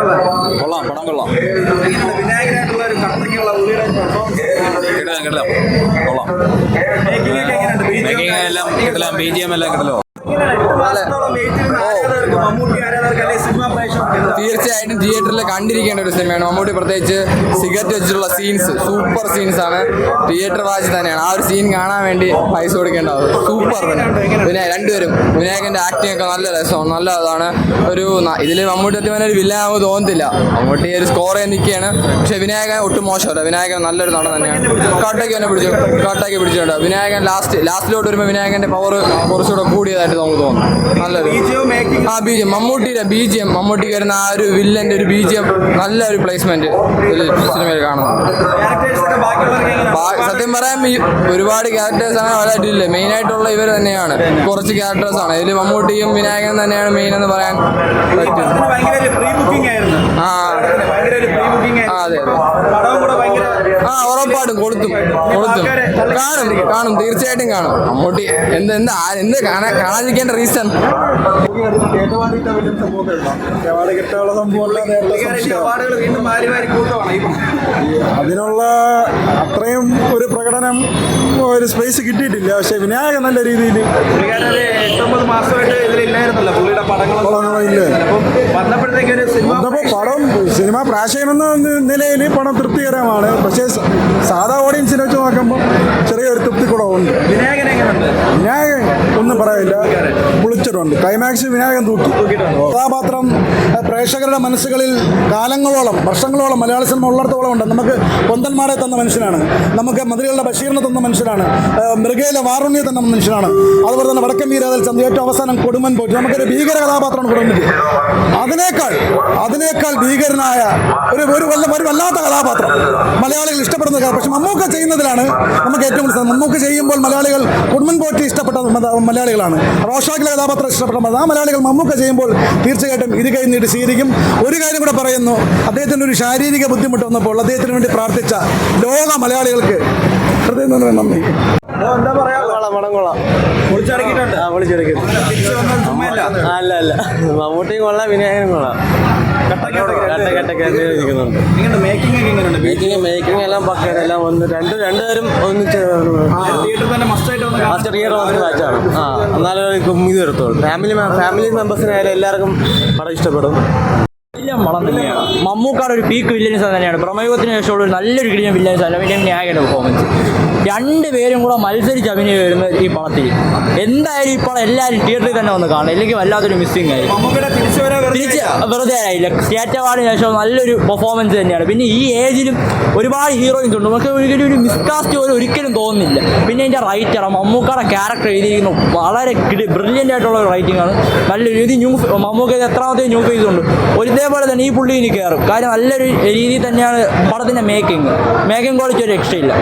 കൊള്ളാം പടം കൊള്ളാം. വിനായകനായിട്ടുള്ള ഒരു കിടലാം കിടലാം കൊള്ളാം മേക്കിംഗ് എല്ലാം കിടലാം ബി ജി എം എല്ലാം കിടലോ സിനിമ പ്രേക്ഷകർക്ക് തീർച്ചയായിട്ടും തിയേറ്ററിൽ കണ്ടിരിക്കേണ്ട ഒരു സിനിമയാണ് മമ്മൂട്ടി പ്രത്യേകിച്ച് സിഗരറ്റ് വെച്ചിട്ടുള്ള സീൻസ് സൂപ്പർ സീൻസ് ആണ്. തിയേറ്റർ വാച്ച് തന്നെയാണ്. ആ ഒരു സീൻ കാണാൻ വേണ്ടി പൈസ കൊടുക്കേണ്ടത്. സൂപ്പർ പിന്നെ രണ്ടുപേരും. വിനായകന്റെ ആക്ടിംഗ് ഒക്കെ നല്ല രസമാണ്. നല്ല അതാണ് ഒരു ഇതിൽ മമ്മൂട്ടി എത്തിയവനെ ഒരു വില്ല നമുക്ക് തോന്നത്തില്ല. മമ്മൂട്ടി ഒരു സ്കോർ ചെയ്യാൻ നിൽക്കുകയാണ്. പക്ഷെ വിനായകൻ ഒട്ടും മോശമല്ല. വിനായകൻ നല്ലൊരു നടൻ തന്നെയാണ്. കട്ടാക്കി തന്നെ പിടിച്ചു കട്ടാക്കി പിടിച്ചിട്ടുണ്ട് വിനായകൻ ലാസ്റ്റ് ലാസ്റ്റിലോട്ട് വരുമ്പോൾ വിനായകന്റെ പവർ കുറച്ചുകൂടെ കൂടിയതായിട്ട് നമുക്ക് തോന്നുന്നു നല്ലൊരു ആ ബി ജി എം. മമ്മൂട്ടിയുടെ ബി ജി എം. മമ്മൂട്ടിക്ക് വരുന്ന ആ വില്ലന്റെ ഒരു ബി ജി എം നല്ലൊരു പ്ലേസ്മെന്റ് സിനിമയിൽ കാണുന്നുണ്ട് സത്യം പറയാൻ ഒരുപാട് ക്യാരക്ടേഴ്സ് ആണ് വളരായിട്ടില്ല മെയിൻ ആയിട്ടുള്ള ഇവർ തന്നെയാണ്. കുറച്ച് ക്യാരക്ടേഴ്സ് ആണ്. ഇതിൽ മമ്മൂട്ടിയും വിനായകൻ തന്നെയാണ് മെയിൻ എന്ന് പറയാൻ പറ്റും പടത്തിന് ഭയങ്കര ഒരു ആയിരുന്നു. ആ അതെ ഒരു അതെ, ആ ഉറപ്പായിട്ടും കൊളുത്തും കൊളുത്തും. കാണും കാണും തീർച്ചയായിട്ടും കാണും. മമ്മൂട്ടി എന്ത് എന്ത് എന്ത് കാണാൻ കാണാതിരിക്കേണ്ട റീസൺ അതിനുള്ള അത്രയും ഒരു പ്രകടനം ഒരു സ്പേസ് കിട്ടിയിട്ടില്ല. പക്ഷെ വിനായക നല്ല രീതിയിൽ മാസമായിട്ട് ഇതിലില്ലായിരുന്നല്ലോ. പുള്ളിയുടെ പടങ്ങളൊന്നും ഇല്ല? അപ്പം വന്നപ്പോഴത്തേക്ക് ഒരു സിനിമ അതപ്പോൾ പടം സിനിമ പ്രേക്ഷകൻ എന്ന നിലയിൽ പടം തൃപ്തികരമാണ്. പക്ഷേ സാധാ ഓഡിയൻസിനെ വെച്ച് നോക്കുമ്പോൾ ചെറിയൊരു തൃപ്തി കുറവുണ്ട്. വിനായകൻ ഒന്നും പറയാനില്ല പൊളിച്ചിട്ടുണ്ട്. ക്ലൈമാക്സ് വിനായകൻ തൂക്കി. കഥാപാത്രം പ്രേക്ഷകരുടെ മനസ്സുകളിൽ കാലങ്ങളോളം വർഷങ്ങളോളം മലയാള സിനിമ ഉള്ളിടത്തോളം ഉണ്ട്. നമുക്ക് പൊന്തന്മാരെ തന്ന മനുഷ്യനാണ്. നമുക്ക് മന്ത്രികളുടെ ബഷീറിനെ തന്ന മനുഷ്യനാണ്. മൃഗയിലെ വാറുണ്യെ തന്ന മനുഷ്യനാണ്. അതുപോലെ തന്നെ വടക്കൻ വീരാതിൽ ചന്ത ഏറ്റവും അവസാനം കൊടുമൻ പോയിട്ട് നമുക്കൊരു ഭീകര കഥാപാത്രമാണ് കൊടുമൻ അതിനേക്കാൾ അതിനേക്കാൾ ഭീകരനായ ഒരു ഒരു വല്ല ഒരു വല്ലാത്ത കഥാപാത്രം. മലയാളികൾ ഇഷ്ടപ്പെടുന്ന കഥ. പക്ഷെ മമ്മൂക്ക ചെയ്യുന്നതിലാണ് നമുക്ക് ഏറ്റവും കൂടുതൽ മമ്മൂക്ക ചെയ്യുമ്പോൾ മലയാളികൾ കുടുംബൻ പോറ്റി ഇഷ്ടപ്പെട്ട മലയാളികളാണ്. റോഷാക്കിലെ കഥാപാത്രം ഇഷ്ടപ്പെട്ട ആ മലയാളികൾ മമ്മൂക്ക ചെയ്യുമ്പോൾ തീർച്ചയായിട്ടും ഇത് കൈ നീട്ടി സ്വീകരിക്കും. ഒരു കാര്യം കൂടെ പറയുന്നു. അദ്ദേഹത്തിന് ഒരു ശാരീരിക ബുദ്ധിമുട്ട് വന്നപ്പോൾ അദ്ദേഹത്തിന് വേണ്ടി പ്രാർത്ഥിച്ച ലോക മലയാളികൾക്ക് ഹൃദയം തന്നെ നന്ദി. എന്താ പറയാ? വന്നത് ചുമ്മയല്ല അല്ല അല്ല. മമ്മൂട്ടിയും കൊള്ളാം വിനായകനും കൊള്ളാം. നിങ്ങളുടെ മേക്കിംഗ് ഒക്കെ എങ്ങനെയുണ്ട് മേക്കിംഗ് മേക്കിംഗ് എല്ലാം പക്കയാണ് എല്ലാം ഒന്ന് രണ്ട് രണ്ടുപേരും ഒന്നിച്ച് തിയേറ്ററിൽ തന്നെ മസ്റ്റായിട്ട് വന്ന് മാച്ചാണ് ആ എന്നാലും ഇത് എടുത്തോളൂ ഫാമിലി ഫാമിലി മെമ്പേഴ്സിനായാലും എല്ലാവർക്കും പടം ഇഷ്ടപ്പെടും. വില്ലൻ വളം തന്നെയാണ്. മമ്മൂക്കാട് ഒരു പീക്ക് വില്ലൻസ് തന്നെയാണ്. പ്രമേഹത്തിന് ശേഷമുള്ള ഒരു നല്ലൊരു കിടിയൻ വില്ലൻസ് അല്ല വലിയ ന്യായയുടെ പെർഫോമൻസ് രണ്ടുപേരും കൂടെ മത്സരിച്ച് അഭിനയം വരുന്ന ഈ പടത്തിൽ. എന്തായാലും ഈ പടം എല്ലാവരും തിയേറ്ററിൽ തന്നെ വന്ന് കാണും അല്ലെങ്കിൽ വല്ലാത്തൊരു മിസ്സിംഗ് ആയി വെറുതെ ആയില്ല. സ്റ്റേറ്റ് അവാർഡിന് ശേഷം നല്ലൊരു പെർഫോമൻസ് തന്നെയാണ്. പിന്നെ ഈ ഏജിലും ഒരുപാട് ഹീറോയിൻസ് ഉണ്ട്. നമുക്ക് ഒരിക്കലും ഒരു മിസ്കാസ്റ്റ് പോലും ഒരിക്കലും തോന്നുന്നില്ല. പിന്നെ എന്റെ റൈറ്റർ മമ്മൂക്കയുടെ ക്യാരക്ടർ എഴുതിയിരിക്കുന്നു. വളരെ ബ്രില്യന്റ് ആയിട്ടുള്ള ഒരു റൈറ്റിംഗ് ആണ്. നല്ലൊരു ഇത് ന്യൂ മമ്മൂക്ക എത്രാമത്തെ ന്യൂ ഫേസ് ഉണ്ട്. ഒരിതേപോലെ തന്നെ ഈ പുള്ളി ഇനി കയറും കാര്യം നല്ലൊരു രീതിയിൽ തന്നെയാണ് പടത്തിന്റെ മേക്കിംഗ് മേക്കിംഗ് ക്വാളിറ്റി ഒരു രക്ഷയില്ല